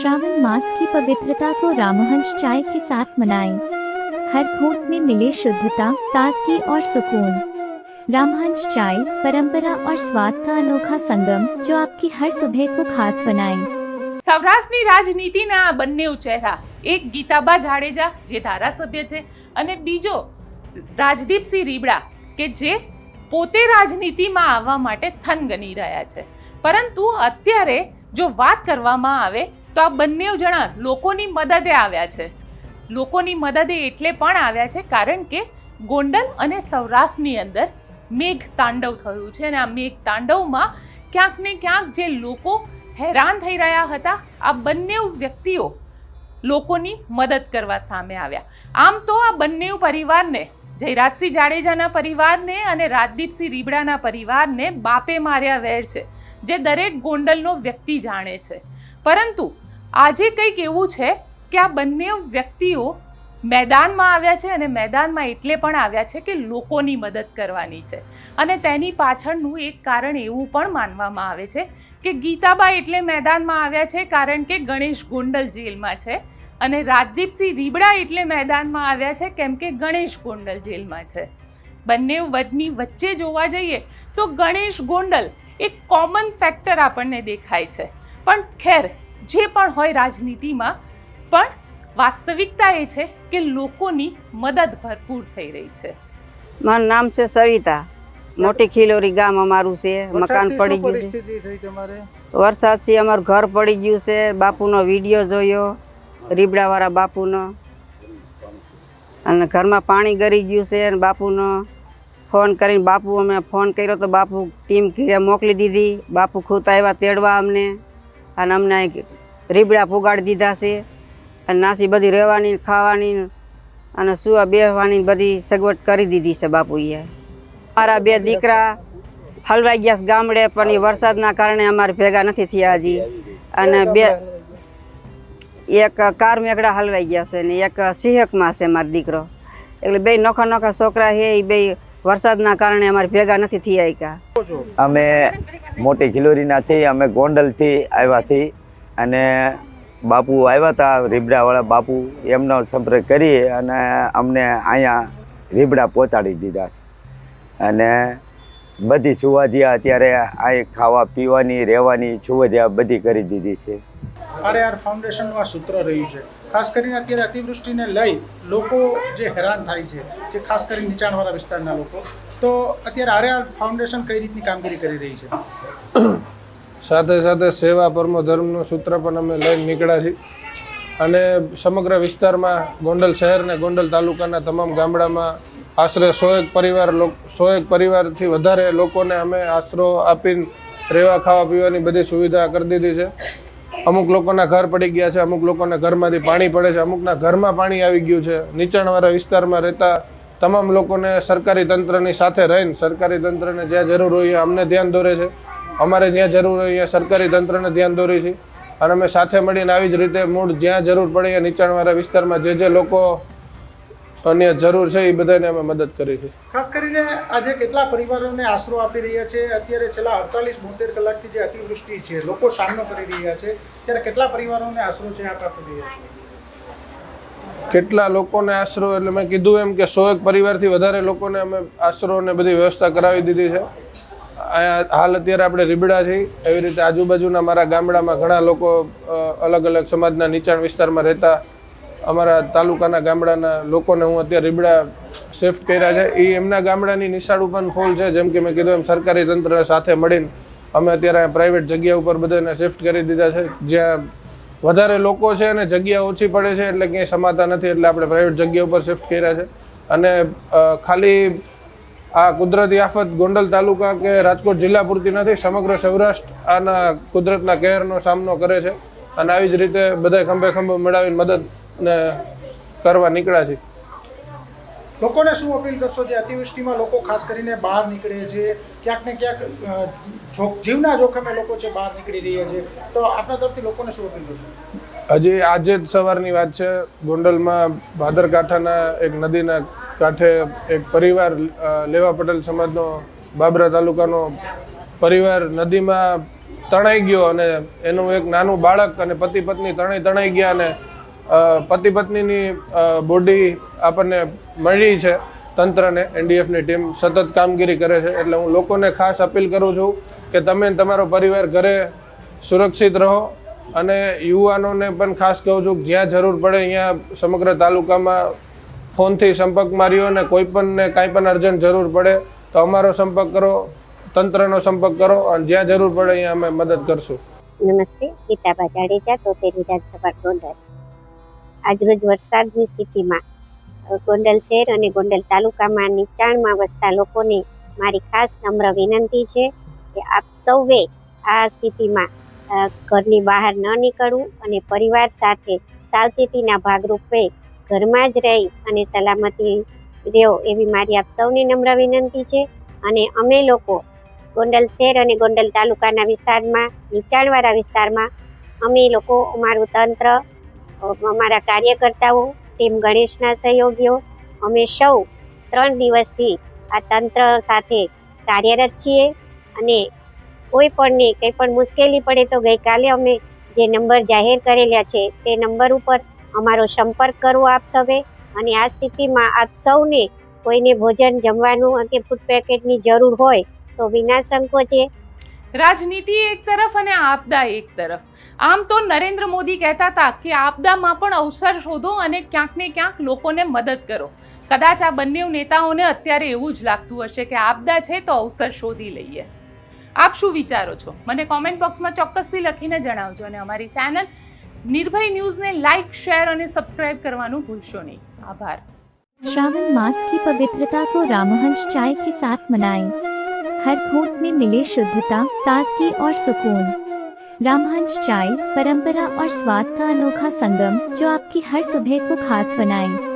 श्रावण मास की पवित्रता को रामहंस चाय के साथ मनाएं। हर घूंट में मिले शुद्धता ताजगी और सुकून रामहंस चाय परंपरा और स्वाद का अनोखा संगम जो आपकी हर सुबह को खास बनाए સૌરાષ્ટ્રની રાજનીતિના આ બંને ચહેરા એક ગીતાબા જાડેજા જે ધારાસભ્ય છે અને બીજો રાજદીપસિંહ રીબડા કે જે પોતે રાજનીતિમાં આવવા માટે થન ગણી રહ્યા છે પરંતુ અત્યારે જો વાત કરવામાં આવે તો આ બંને જણા લોકોની મદદે આવ્યા છે. લોકોની મદદે એટલે પણ આવ્યા છે કારણ કે ગોંડલ અને સૌરાષ્ટ્રની અંદર મેઘ તાંડવ થયું છે અને આ મેઘ તાંડવમાં ક્યાંક ને ક્યાંક જે લોકો હેરાન થઈ રહ્યા હતા, આ બંને વ્યક્તિઓ લોકોની મદદ કરવા સામે આવ્યા. આમ તો આ બંને પરિવારને, જયરાજસિંહ જાડેજાના પરિવારને અને રાજદીપસિંહ રીબડાના પરિવારને બાપે માર્યા વેર છે, જે દરેક ગોંડલનો વ્યક્તિ જાણે છે. પરંતુ આજે કંઈક એવું છે કે આ બંને વ્યક્તિઓ મેદાનમાં આવ્યા છે અને મેદાનમાં એટલે પણ આવ્યા છે કે લોકોની મદદ કરવાની છે. અને તેની પાછળનું એક કારણ એવું પણ માનવામાં આવે છે કે ગીતાબા એટલે મેદાનમાં આવ્યા છે કારણ કે ગણેશ ગોંડલ જેલમાં છે અને રાજદીપસિંહ રીબડા એટલે મેદાનમાં આવ્યા છે કેમ કે ગણેશ ગોંડલ જેલમાં છે. બંને વદની વચ્ચે જોવા જઈએ તો ગણેશ ગોંડલ એક કોમન ફેક્ટર આપણને દેખાય છે. પણ ખેર જે પણ હોય રાજનીતિમાં પણ વાસ્તવિકતા એ છે કે લોકોની મદદ ભરપૂર થઈ રહી છે. મારું નામ છે સવિતા. મોટી ખીલોરી ગામ અમારું છે મકાન પડી ગયું છે. પરિસ્થિતિ થઈ વરસાદથી અમારું ઘર પડી ગયું છે બાપુનો વીડિયો જોયો રીબડાવાળા બાપુનો. અને ઘરમાં પાણી ગરી ગયું છે અને બાપુનો ફોન કરીને બાપુ અમે ફોન કર્યો તો બાપુ ટીમ ઘરે મોકલી દીધી. બાપુ ખુદ આવ્યા તેડવા અમને. અને અમને રીબડા પુગાડી દીધા છે. અને નાસી બધી રહેવાની, ખાવાની અને સુવા બેસવાની બધી સગવડ કરી દીધી છે બાપુએ. મારા બે દીકરા હલવાઈ ગયા ગામડે, પણ એ વરસાદના કારણે અમારે ભેગા નથી થયા હજી. અને બે, એક કાર મેકડા હલવાઈ ગયા છે ને એક સિંહકમાં છે મારો દીકરો. એટલે બે નોખા નોખા છોકરા છે, એ બે વરસાદના કારણે અમારે ભેગા નથી થયા એકા અમે મોટી ખિલોરીના છીએ અમે ગોંડલથી આવ્યા છીએ અને બાપુ આવ્યા હતા રીબડાવાળા બાપુ એમનો સંપર્ક કરી અને અમને અહીંયા રીબડા પહોંચાડી દીધા છે. અને બધી સુવિધા અત્યારે આ ખાવા પીવાની રહેવાની સુવિધા બધી કરી દીધી છે. આર ફાઉન્ડેશનનું સૂત્ર રહ્યું છે. ખાસ કરીને અત્યારે અતિવૃષ્ટિને લઈ લોકો જે હેરાન થાય છે, જે ખાસ કરીને નીચાણવાળા વિસ્તારના લોકો, તો અત્યારે આર આર ફાઉન્ડેશન કઈ રીતની કામગીરી કરી રહી છે? સાથે સાથે સેવા પરમો ધર્મનું સૂત્ર પણ અમે લઈને નીકળ્યા છીએ. અને સમગ્ર વિસ્તારમાં ગોંડલ શહેર અને ગોંડલ તાલુકાના તમામ ગામડામાં આશરે સો એક પરિવાર સો એક પરિવારથી વધારે લોકોને અમે આશરો આપીને રહેવા ખાવા, પીવાની બધી સુવિધા કરી દીધી છે. અમુક લોકોના ઘર પડી ગયા છે, અમુક લોકોના ઘરમાંથી પાણી પડે છે, અમુકના ઘરમાં પાણી આવી ગયું છે. નીચાણવાળા વિસ્તારમાં રહેતા તમામ લોકોને સરકારી તંત્રની સાથે રહીને, સરકારી તંત્રને જ્યાં જરૂર હોય અમને ધ્યાન દોરે છે. અમારે જ્યાં જરૂર હોય સરકારી તંત્રને ધ્યાન દોરી છે. અને અમે સાથે મળીને આવી જ રીતે મૂળ જ્યાં જરૂર પડે નીચાણવાળા વિસ્તારમાં જે જે લોકો અન્ય જરૂર છે એ બધાને અમે મદદ કરી છે. ખાસ કરીને આજે કેટલા પરિવારોને આશરો આપી રહ્યા છે? અત્યારે છેલ્લા અડતાલીસ બોતેર કલાકથી જે અતિવૃષ્ટિ છે લોકો સામનો કરી રહ્યા છે. ત્યારે કેટલા પરિવારોને આશરો છે આ પ્રાપ્ત રહ્યા છે? કેટલા લોકોને આશરો એટલે મેં કીધું એમ કે સો એક પરિવારથી વધારે લોકોને અમે આશરો ને બધી વ્યવસ્થા કરાવી દીધી છે. હાલ અત્યારે આપણે રીબડા છીએ. એવી રીતે આજુબાજુના મારા ગામડામાં ઘણા લોકો અલગ અલગ સમાજના નીચાણ વિસ્તારમાં રહેતા અમારા તાલુકાના ગામડાના લોકોને હું અત્યારે રીબડા શિફ્ટ કર્યા છે. એ એમના ગામડાની નિશાળું પણ ફૂલ છે. જેમ કે મેં કીધું એમ, સરકારી તંત્ર સાથે મળીને અમે અત્યારે પ્રાઇવેટ જગ્યા ઉપર બધાને શિફ્ટ કરી દીધા છે. જ્યાં વધારે લોકો છે અને જગ્યા ઓછી પડે છે, એટલે ક્યાંય સમાતા નથી, એટલે આપણે પ્રાઇવેટ જગ્યા ઉપર શિફ્ટ કર્યા છે. અને ખાલી આ કુદરતી આફત ગોંડલ તાલુકા કે રાજકોટ જિલ્લા પૂરતી નથી, સમગ્ર સૌરાષ્ટ્ર આના કુદરતના કહેરનો સામનો કરે છે. અને આવી જ રીતે બધા ખંભે ખંભે મેળવીને મદદને કરવા નીકળ્યા છે. લોકોને શું અપીલ કરશો જે અતિવૃષ્ટિમાં લોકો ખાસ કરીને બહાર નીકળે છે? ક્યાંક ને ક્યાંક જીવના જોખમે લોકો છે બહાર નીકળી રહ્યા છે. તો આપણા તરફથી લોકોને શું અપીલ કરશો? હજી આજે જ સવારની વાત છે. ગોંડલમાં ભાદરકાંઠાના એક નદીના કાંઠે એક પરિવાર લેવા પટેલ સમાજનો બાબરા તાલુકાનો પરિવાર નદીમાં તણાઈ ગયો અને એનું એક નાનું બાળક અને પતિ પત્ની ત્રણેય તણાઈ ગયા અને પતિ પત્નીની બોડી આપણને મળી છે તંત્રને એનડીએફની ટીમ સતત કામગીરી કરે છે. એટલે હું લોકોને ખાસ અપીલ કરું છું કે તમે તમારો પરિવાર ઘરે સુરક્ષિત રહો અને યુવાનોને પણ ખાસ કહું છું જ્યાં જરૂર પડે અહીંયા સમગ્ર તાલુકામાં ફોનથી સંપર્ક માર્યો અને કોઈ પણને કાંઈ પણ અર્જન્ટ જરૂર પડે તો અમારો સંપર્ક કરો, તંત્રનો સંપર્ક કરો અને જ્યાં જરૂર પડે અહીંયા અમે મદદ કરશું. નમસ્તે ગીતાબા જાડેજા તોતેર વિધાનસભા ગોંડલ. આજરોજ વરસાદની સ્થિતિમાં. ગોંડલ શહેર અને ગોંડલ તાલુકામાં નીચાણમાં વસતા લોકોને મારી ખાસ નમ્ર વિનંતી છે કે આપ સૌએ આ સ્થિતિમાં ઘરની બહાર ન નીકળવું અને પરિવાર સાથે સાવચેતીના ભાગરૂપે ઘરમાં જ રહી અને સલામતી રહ્યો એવી મારી આપ સૌને નમ્ર વિનંતી છે. અને અમે લોકો ગોંડલ શહેર અને ગોંડલ તાલુકાના વિસ્તારમાં, નીચાણવાળા વિસ્તારમાં અમે લોકો અમારું તંત્ર અમારા કાર્યકર્તાઓ, ટીમ ગણેશના સહયોગીઓ, અમે સૌ ત્રણ દિવસથી આ તંત્ર સાથે કાર્યરત છીએ અને કોઈ પણને કંઈ પણ મુશ્કેલી પડે તો ગઈકાલે અમે જે નંબર જાહેર કરેલા છે તે નંબર ઉપર અમારો સંપર્ક કરવો આપ સૌએ અને આ સ્થિતિમાં આપ સૌને કોઈને ભોજન જમવાનું કે ફૂડ પેકેટની જરૂર હોય તો વિના સંકોચે રાજનીતિ એક તરફ અને આપદા એક તરફ આમ તો નરેન્દ્ર મોદી કહેતા હતા કે આપદામાં પણ અવસર શોધો અને ક્યાંક ને ક્યાંક લોકોને મદદ કરો કદાચ આ બંને નેતાઓને અત્યારે એવું જ લાગતું હશે કે આપદા છે તો અવસર શોધી લઈએ આપ શું વિચારો છો મને કોમેન્ટ બોક્સમાં ચોક્કસથી લખીને જણાવજો અને અમારી ચેનલ નિર્ભય ન્યૂઝને લાઇક શેર અને સબસ્ક્રાઇબ કરવાનું ભૂલશો નહીં આભાર श्रावण मास की पवित्रता को रामहंस चाय के साथ मनाएं हर घूंट में मिले शुद्धता ताजगी और सुकून रामहंस चाय परंपरा और स्वाद का अनोखा संगम जो आपकी हर सुबह को खास बनाए